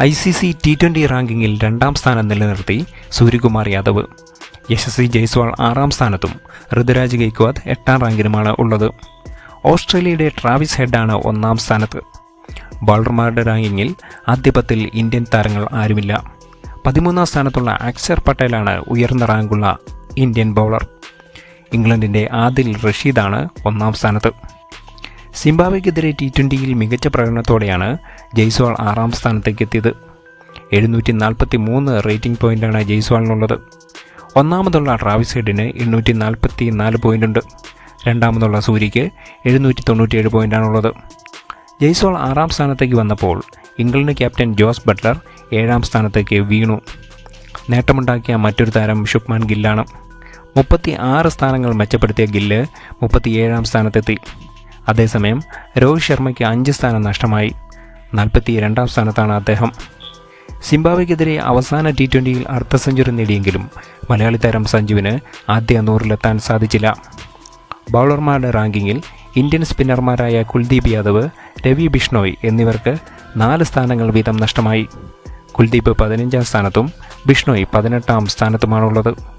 I C C T twenty റാങ്കിങ്ങിൽ രണ്ടാം സ്ഥാനം നിലനിർത്തി സൂര്യകുമാർ യാദവ്. യശസ്വി ജയ്സ്വാൾ ആറാം സ്ഥാനത്തും ഋതുരാജ് ഗെയ്ക്വാദ് എട്ടാം റാങ്കിലുമാണ് ഉള്ളത്. ഓസ്ട്രേലിയയുടെ ട്രാവിസ് ഹെഡാണ് ഒന്നാം സ്ഥാനത്ത്. ബൗളർമാരുടെ റാങ്കിങ്ങിൽ ആദ്യ പത്തിൽ ഇന്ത്യൻ താരങ്ങൾ ആരുമില്ല. പതിമൂന്നാം സ്ഥാനത്തുള്ള അക്ഷർ പട്ടേലാണ് ഉയർന്ന റാങ്കുള്ള ഇന്ത്യൻ ബൗളർ. ഇംഗ്ലണ്ടിന്റെ ആദിൽ റഷീദാണ് ഒന്നാം സ്ഥാനത്ത്. സിംബാബ്വെക്കെതിരെ ടി ട്വന്റിയിൽ മികച്ച പ്രകടനത്തോടെയാണ് ജയ്സ്വാൾ ആറാം സ്ഥാനത്തേക്ക് എത്തിയത് എഴുന്നൂറ്റി നാൽപ്പത്തി മൂന്ന് റേറ്റിംഗ് പോയിന്റാണ് ജയ്സ്വാളിനുള്ളത്. ഒന്നാമതുള്ള ട്രാവിസ് ഹെഡിന് എണ്ണൂറ്റി നാൽപ്പത്തി നാല് പോയിന്റുണ്ട് രണ്ടാമതുള്ള സൂര്യയ്ക്ക് എഴുന്നൂറ്റി തൊണ്ണൂറ്റിയേഴ് പോയിന്റാണുള്ളത് ജയ്സ്വാൾ ആറാം സ്ഥാനത്തേക്ക് വന്നപ്പോൾ ഇംഗ്ലണ്ട് ക്യാപ്റ്റൻ ജോസ് ബട്ട്ലർ ഏഴാം സ്ഥാനത്തേക്ക് വീണു. നേട്ടമുണ്ടാക്കിയ മറ്റൊരു താരം ശുഭ്മാൻ ഗില്ലാണ്. മുപ്പത്തി ആറ് സ്ഥാനങ്ങൾ മെച്ചപ്പെടുത്തിയ ഗില്ല് മുപ്പത്തിയേഴാം സ്ഥാനത്തെത്തി. അതേസമയം രോഹിത് ശർമ്മയ്ക്ക് അഞ്ച് സ്ഥാനം നഷ്ടമായി. നാൽപ്പത്തി രണ്ടാം സ്ഥാനത്താണ് അദ്ദേഹം. സിംബാബ്വെക്കെതിരെ അവസാന ടി ട്വന്റിയിൽ അർദ്ധ സെഞ്ചുറി നേടിയെങ്കിലും മലയാളി താരം സഞ്ജുവിന് ആദ്യ നൂറിലെത്താൻ സാധിച്ചില്ല. ബൗളർമാരുടെ റാങ്കിങ്ങിൽ ഇന്ത്യൻ സ്പിന്നർമാരായ കുൽദീപ് യാദവ് രവി ബിഷ്ണോയ് എന്നിവർക്ക് നാല് സ്ഥാനങ്ങൾ വീതം നഷ്ടമായി. കുൽദീപ് പതിനഞ്ചാം സ്ഥാനത്തും ബിഷ്ണോയ് പതിനെട്ടാം സ്ഥാനത്തുമാണുള്ളത്.